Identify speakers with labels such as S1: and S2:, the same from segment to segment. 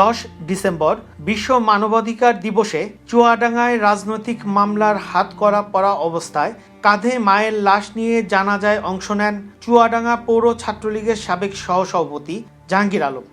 S1: দশ ডিসেম্বর বিশ্ব মানবাধিকার দিবসে চুয়াডাঙ্গায় রাজনৈতিক মামলার হাত করা পড়া অবস্থায় কাঁধে মায়ের লাশ নিয়ে জানাজায় অংশ নেন চুয়াডাঙ্গা পৌর ছাত্রলীগের সাবেক সহসভাপতি জাহাঙ্গীর আলম।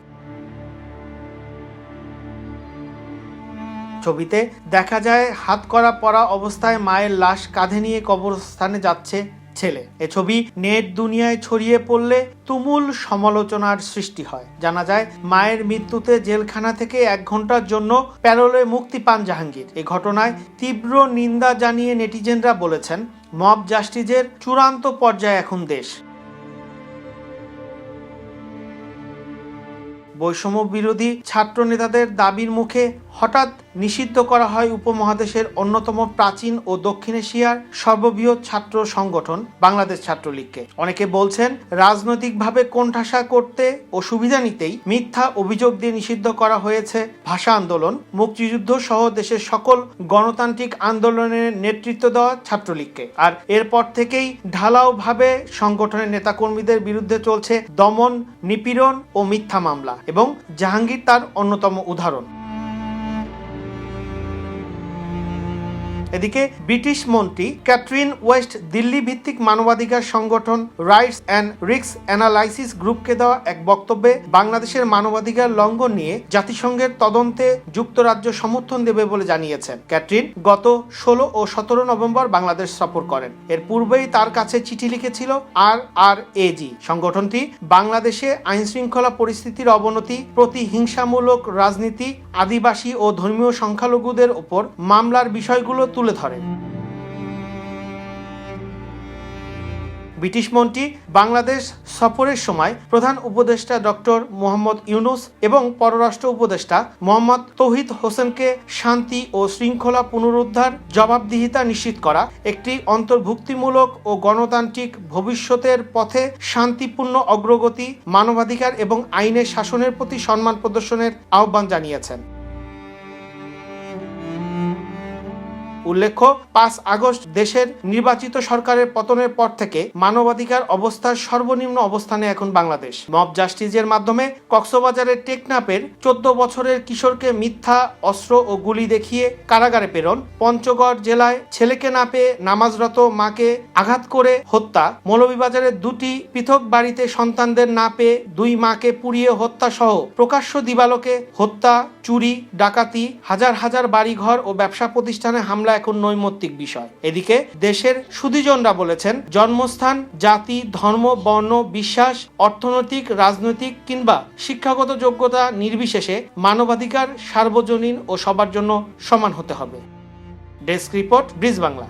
S1: ছবিতে দেখা যায়, হাত করা পড়া অবস্থায় মায়ের লাশ কাঁধে নিয়ে কবরস্থানে যাচ্ছে ছেলে। এ ছবি নেট দুনিয়ায় ছড়িয়ে পড়লে তুমুল সমালোচনার সৃষ্টি হয়। জানা যায়, মায়ের মৃত্যুতে জেলখানা থেকে এক ঘণ্টার জন্য প্যারোলে মুক্তি পান জাহাঙ্গীর। এ ঘটনায় তীব্র নিন্দা জানিয়ে নেটিজেনরা বলেছেন, মব জাস্টিসের চূড়ান্ত পর্যায়ে এখন দেশ। বৈষম্য বিরোধী ছাত্র নেতাদের দাবির মুখে হঠাৎ নিষিদ্ধ করা হয় উপমহাদেশের অন্যতম প্রাচীন ও দক্ষিণ এশিয়ার সর্ববৃহৎ ছাত্র সংগঠন বাংলাদেশ ছাত্রলীগকে। অনেকে বলছেন, রাজনৈতিকভাবে কোণঠাসা করতে ও সুবিধা নিতেই মিথ্যা অভিযোগ দিয়ে নিষিদ্ধ করা হয়েছে ভাষা আন্দোলন, মুক্তিযুদ্ধ সহ দেশের সকল গণতান্ত্রিক আন্দোলনের নেতৃত্ব দেওয়া ছাত্রলীগকে। আর এরপর থেকেই ঢালাওভাবে সংগঠনের নেতাকর্মীদের বিরুদ্ধে চলছে দমন, নিপীড়ন ও মিথ্যা মামলা এবং জাহাঙ্গীর তার অন্যতম উদাহরণ। এদিকে ব্রিটিশ মন্ত্রী ক্যাথরিন ওয়েস্ট দিল্লি ভিত্তিক মানবাধিকার সংগঠন রাইটস অ্যান্ড রিক্স অ্যানালাইসিস গ্রুপকে দেওয়া এক বক্তব্যে বাংলাদেশের মানবাধিকার লঙ্ঘন নিয়ে জাতিসংঘের তদন্তে যুক্তরাজ্য সমর্থন দেবে বলে জানিয়েছেন। ক্যাথরিন গত ষোলো ও সতেরো নভেম্বর বাংলাদেশ সফর করেন। এর পূর্বেই তার কাছে চিঠি লিখেছিল আর আর এজি সংগঠনটি বাংলাদেশে আইন শৃঙ্খলা পরিস্থিতির অবনতি, প্রতিহিংসামূলক রাজনীতি, আদিবাসী ও ধর্মীয় সংখ্যালঘুদের ওপর মামলার বিষয়গুলো তুলে ধরেন। ব্রিটিশ মন্ত্রী বাংলাদেশ সফরের সময় প্রধান উপদেষ্টা ডক্টর মোহাম্মদ ইউনুস এবং পররাষ্ট্র উপদেষ্টা মোহাম্মদ তৌহিদ হোসেনকে শান্তি ও শৃঙ্খলা পুনরুদ্ধার জবাবদিহিতা নিশ্চিত করা একটি অন্তর্ভুক্তিমূলক ও গণতান্ত্রিক ভবিষ্যতের পথে শান্তিপূর্ণ অগ্রগতি, মানবাধিকার এবং আইনের শাসনের প্রতি সম্মান প্রদর্শনের আহ্বান জানিয়েছেন। উল্লেখ্য, পাঁচ আগস্ট দেশের নির্বাচিত সরকারের পতনের পর থেকে মানবাধিকার অবস্থার সর্বনিম্ন অবস্থানে এখন বাংলাদেশ। মব জাস্টিসের মাধ্যমে কক্সবাজারের টেকনাপের চোদ্দ বছরের কিশোরকে মিথ্যা, অস্ত্র ও গুলি দেখিয়ে কারাগারে প্রেরণ। পঞ্চগড় জেলায় ছেলেকে না পেয়ে নামাজরত মাকে আঘাত করে হত্যা। মৌলভীবাজারের দুটি পৃথক বাড়িতে সন্তানদের না পেয়ে দুই মাকে পুড়িয়ে হত্যা সহ প্রকাশ্য দিবালোকে হত্যা, চুরি, ডাকাতি, হাজার হাজার বাড়িঘর ও ব্যবসা প্রতিষ্ঠানে হামলা এখন নৈমিত্তিক বিষয়। এদিকে দেশের সুদীজনরা বলেছেন, জন্মস্থান, জাতি, ধর্ম, বর্ণ, বিশ্বাস, অর্থনৈতিক, রাজনৈতিক কিংবা শিক্ষাগত যোগ্যতা নির্বিশেষে মানবাধিকার সার্বজনীন ও সবার জন্য সমান হতে হবে। Desk report, Bridge Bangla.